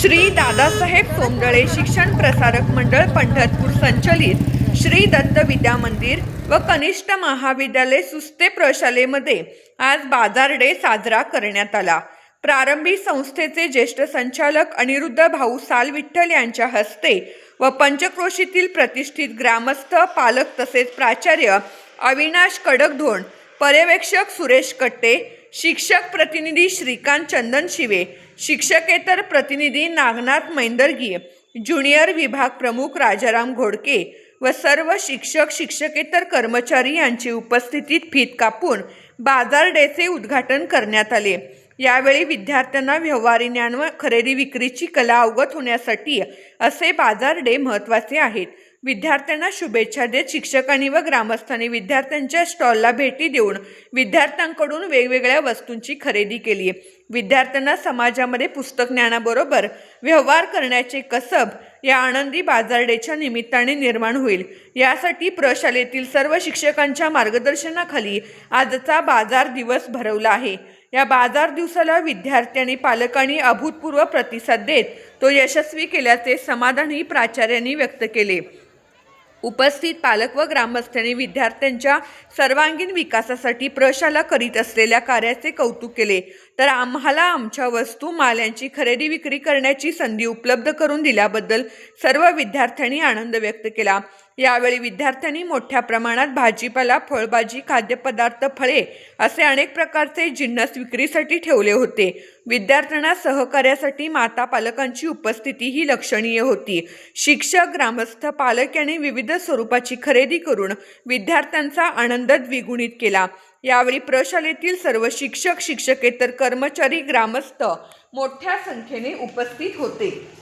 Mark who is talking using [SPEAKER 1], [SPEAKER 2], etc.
[SPEAKER 1] श्री दादासाहेब सोमदळे शिक्षण प्रसारक मंडळ पंढरपूर संचलित श्री दत्त विद्या मंदिर व कनिष्ठ महाविद्यालय सुस्ते प्रशालेमध्ये आज बाजार डे साजरा करण्यात आला. प्रारंभी संस्थेचे ज्येष्ठ संचालक अनिरुद्ध भाऊ साल विठ्ठल यांच्या हस्ते व पंचक्रोशीतील प्रतिष्ठित ग्रामस्थ पालक तसेच प्राचार्य अविनाश कडकधोण पर्यवेक्षक सुरेश कट्टे शिक्षक प्रतिनिधी श्रीकांत चंदन शिवे शिक्षकेतर प्रतिनिधी नागनाथ मैंदर्गी ज्युनियर विभाग प्रमुख राजाराम घोडके व सर्व शिक्षक शिक्षकेतर कर्मचारी यांची उपस्थितीत फीत कापून बाजार डेचे उद्घाटन करण्यात आले. यावेळी विद्यार्थ्यांना व्यवहारी ज्ञान व खरेदी विक्रीची कला अवगत होण्यासाठी असे बाजार डे महत्त्वाचे आहेत. विद्यार्थ्यांना शुभेच्छा देत शिक्षकांनी व ग्रामस्थांनी विद्यार्थ्यांच्या स्टॉलला भेटी देऊन विद्यार्थ्यांकडून वेगवेगळ्या वस्तूंची खरेदी केली विद्यार्थ्यांना समाजामध्ये पुस्तक ज्ञानाबरोबर व्यवहार करण्याचे कसब या आनंदी बाजार डेच्या निमित्ताने निर्माण होईल. यासाठी प्रशालेतील सर्व शिक्षकांच्या मार्गदर्शनाखाली आजचा बाजार दिवस भरवला आहे. या बाजार दिवसाला विद्यार्थी आणि पालकांनी अभूतपूर्व प्रतिसाद देत तो यशस्वी केल्याचे समाधानही प्राचार्यांनी व्यक्त केले. उपस्थित पालक व ग्रामस्थांनी विद्यार्थ्यांच्या सर्वांगीण विकासासाठी प्रशाला करीत असलेल्या कार्याचे कौतुक केले. तर आम्हाला आमच्या वस्तू माल यांची खरेदी विक्री करण्याची संधी उपलब्ध करून दिल्याबद्दल सर्व विद्यार्थ्यांनी आनंद व्यक्त केला. यावेळी विद्यार्थ्यांनी मोठ्या प्रमाणात भाजीपाला फळभाजी खाद्यपदार्थ फळे असे अनेक प्रकारचे जिन्नस विक्रीसाठी ठेवले होते. विद्यार्थ्यांना सहकार्यासाठी माता पालकांची उपस्थिती ही लक्षणीय होती. शिक्षक ग्रामस्थ पालक यांनी विविध स्वरूपाची खरेदी करून विद्यार्थ्यांचा आनंद द्विगुणित केला. यावेळी प्रशालेतील सर्व शिक्षक शिक्षकेतर कर्मचारी ग्रामस्थ मोठ्या संख्येने उपस्थित होते.